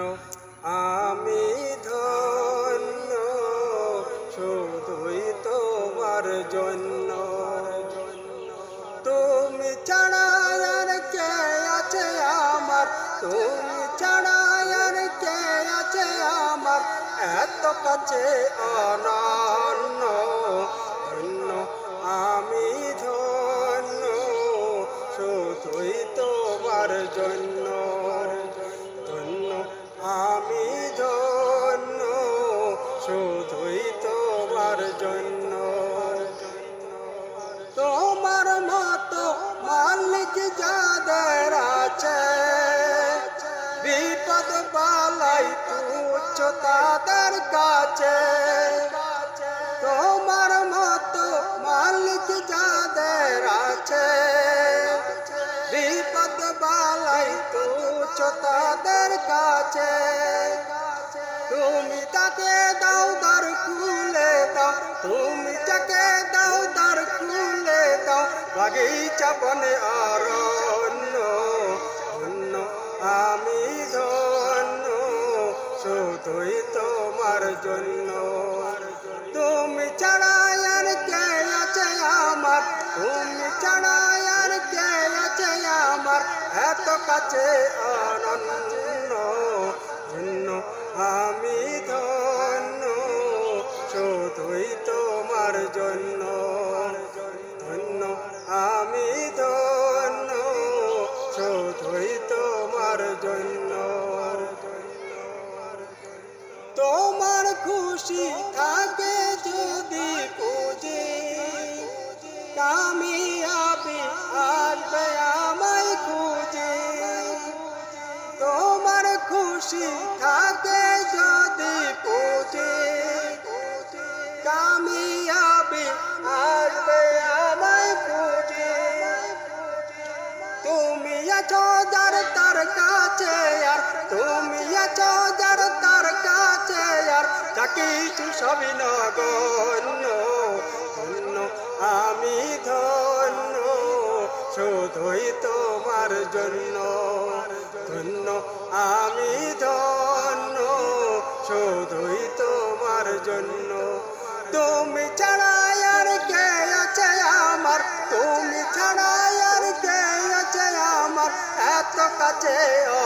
আমি ধন্য, শুধুই তোমার জন্য। তুমি ছাড়া আর কে আছে আমার? তুমি ছাড়া আর কে আছে আমার? এত কাছে অনন্য, ধন্য, আমি ধন্য, শুধুই তোমার জন্য। মালিক আছে বিপদ বালাই তোমার মতো মালিক আছে তাদের কাছে। তুমি তাকে দাও বাগিচা বনে অরণ্য ধন্য আমি ধন্য, শুধুই তোমার জন্য। তুমি ছাড়া কে আছে আমার? তুমি ছাড়া কে আছে আমার? এত কাছে অনন্য আমি তোমার খুশি থাকে যদি পুজে কামিয়াবি আসবে আমায় খুঁজে। তোমার খুশি থাকে যদি পুজে কামিয়াবি আসবে আমায় খুঁজে। তুমি আছো তার কাছে আর তুমি তার কাছে আর কিছু সবই নগণ্য, ধন্য, আমি ধন্য, শুধুই তোমার জন্য। ধন্য, আমি ধন্য, শুধুই তোমার জন্য। তুমি ছাড়া এত কাছে অনন্য